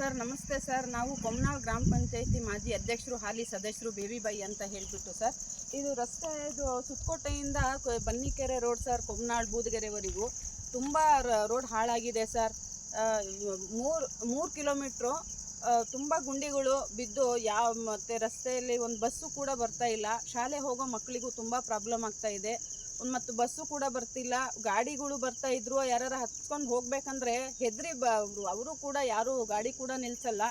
Sir, ನಮಸ್ತೆ sir. ನಾವು ಕೊಮ್ನಾಳ್ ಗ್ರಾಮ ಪಂಚಾಯತಿ ಮಾಜಿ ಅಧ್ಯಕ್ಷರು, ಹಾಲಿ ಸದಸ್ಯರು ಬೇಬಿಬಾಯಿ ಅಂತ ಹೇಳಿಬಿಟ್ಟು ಸರ್. ಇದು ರಸ್ತೆ, ಇದು ಸುತ್ತಕೋಟೆಯಿಂದ ಬನ್ನಿಕೆರೆ ರೋಡ್ ಸರ್ ಕೊಮ್ನಾಳ್ ಬೂದಗೆರೆವರೆಗೂ ತುಂಬ ರೋಡ್ ಹಾಳಾಗಿದೆ ಸರ್. ಮೂರು ಮೂರು ಕಿಲೋಮೀಟ್ರು ತುಂಬ ಗುಂಡಿಗಳು ಬಿದ್ದು ಯಾವ, ಮತ್ತು ರಸ್ತೆಯಲ್ಲಿ ಒಂದು ಬಸ್ಸು ಕೂಡ ಬರ್ತಾ ಇಲ್ಲ. ಶಾಲೆ ಹೋಗೋ ಮಕ್ಕಳಿಗೂ ತುಂಬ ಪ್ರಾಬ್ಲಮ್ ಆಗ್ತಾ ಇದೆ. ಮತ್ತು ಬಸ್ಸು ಕೂಡ ಬರ್ತಿಲ್ಲ. ಗಾಡಿಗಳು ಬರ್ತಾ ಇದ್ರು ಯಾರು ಹತ್ಕೊಂಡು ಹೋಗ್ಬೇಕಂದ್ರೆ ಹೆದ್ರಿ ಬ ಅವರು ಕೂಡ ಯಾರು ಗಾಡಿ ಕೂಡ ನಿಲ್ಸಲ್ಲ.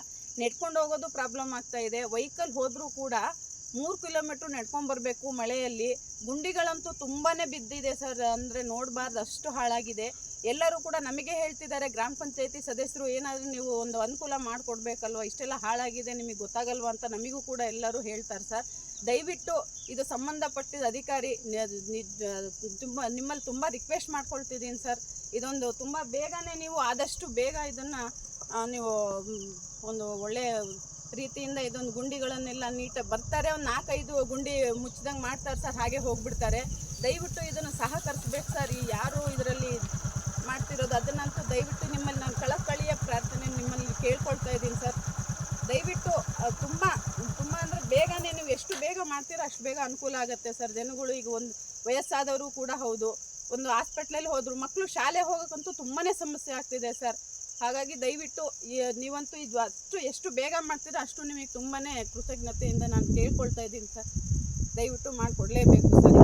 ನೆಡ್ಕೊಂಡು ಹೋಗೋದು ಪ್ರಾಬ್ಲಮ್ ಆಗ್ತಾ ಇದೆ. ವೆಹಿಕಲ್ ಹೋದರೂ ಕೂಡ ಮೂರು ಕಿಲೋಮೀಟ್ರ್ ನೆಡ್ಕೊಂಡು ಬರಬೇಕು ಮಳೆಯಲ್ಲಿ. ಗುಂಡಿಗಳಂತೂ ತುಂಬಾ ಬಿದ್ದಿದೆ ಸರ್ ಅಂದರೆ ನೋಡಬಾರ್ದು, ಅಷ್ಟು ಹಾಳಾಗಿದೆ. ಎಲ್ಲರೂ ಕೂಡ ನಮಗೆ ಹೇಳ್ತಿದ್ದಾರೆ, ಗ್ರಾಮ ಪಂಚಾಯತಿ ಸದಸ್ಯರು ಏನಾದರೂ ನೀವು ಒಂದು ಅನುಕೂಲ ಮಾಡಿಕೊಡ್ಬೇಕಲ್ವ? ಇಷ್ಟೆಲ್ಲ ಹಾಳಾಗಿದೆ, ನಿಮಗೆ ಗೊತ್ತಾಗಲ್ವ ಅಂತ ನಮಗೂ ಕೂಡ ಎಲ್ಲರೂ ಹೇಳ್ತಾರೆ ಸರ್ ದಯವಿಟ್ಟು ಇದು ಸಂಬಂಧಪಟ್ಟಿದ ಅಧಿಕಾರಿ ತುಂಬ ನಿಮ್ಮಲ್ಲಿ ತುಂಬ ರಿಕ್ವೆಸ್ಟ್ ಮಾಡ್ಕೊಳ್ತಿದ್ದೀನಿ ಸರ್ ಇದೊಂದು ತುಂಬ ಬೇಗನೆ ನೀವು ಆದಷ್ಟು ಬೇಗ ಇದನ್ನು ನೀವು ಒಂದು ಒಳ್ಳೆಯ ರೀತಿಯಿಂದ ಇದೊಂದು ಗುಂಡಿಗಳನ್ನೆಲ್ಲ ನೀಟಾಗಿ ಬರ್ತಾರೆ. ಒಂದು ನಾಲ್ಕೈದು ಗುಂಡಿ ಮುಚ್ಚಿದಂಗೆ ಮಾಡ್ತಾರೆ ಸರ್ ಹಾಗೆ ಹೋಗ್ಬಿಡ್ತಾರೆ. ದಯವಿಟ್ಟು ಇದನ್ನು ಸಹಕರಿಸ್ಬೇಕು ಸರ್ ಈ ಯಾರು ಇದರಲ್ಲಿ ಮಾಡ್ತಿರೋದು ಅದನ್ನಂತೂ ದಯವಿಟ್ಟು ನಿಮ್ಮಲ್ಲಿ ನಾನು ಕಳಕಳಿಯ ಪ್ರಾರ್ಥನೆ ನಿಮ್ಮಲ್ಲಿ ಕೇಳ್ಕೊಳ್ತಾ ಇದ್ದೀನಿ ಸರ್ ದಯವಿಟ್ಟು ತುಂಬ ತುಂಬ ಅಂದರೆ ಬೇಗನೆ ನೀವು ಎಷ್ಟು ಬೇಗ ಮಾಡ್ತೀರೋ ಅಷ್ಟು ಬೇಗ ಅನುಕೂಲ ಆಗುತ್ತೆ ಸರ್. ಜನಗಳು ಈಗ ಒಂದು ವಯಸ್ಸಾದವರು ಕೂಡ ಹೌದು. ಒಂದು ಹಾಸ್ಪಿಟ್ಲಲ್ಲಿ ಹೋದರು ಮಕ್ಕಳು ಶಾಲೆ ಹೋಗೋಕ್ಕಂತೂ ತುಂಬಾ ಸಮಸ್ಯೆ ಆಗ್ತಿದೆ ಸರ್. ಹಾಗಾಗಿ ದಯವಿಟ್ಟು ನೀವಂತೂ ಇದು ಅಷ್ಟು ಎಷ್ಟು ಬೇಗ ಮಾಡ್ತೀರೋ ಅಷ್ಟು ನಿಮಗೆ ತುಂಬಾ ಕೃತಜ್ಞತೆಯಿಂದ ನಾನು ಕೇಳ್ಕೊಳ್ತಾ ಇದ್ದೀನಿ ಸರ್. ದಯವಿಟ್ಟು ಮಾಡಿಕೊಡ್ಲೇಬೇಕು ಸರ್.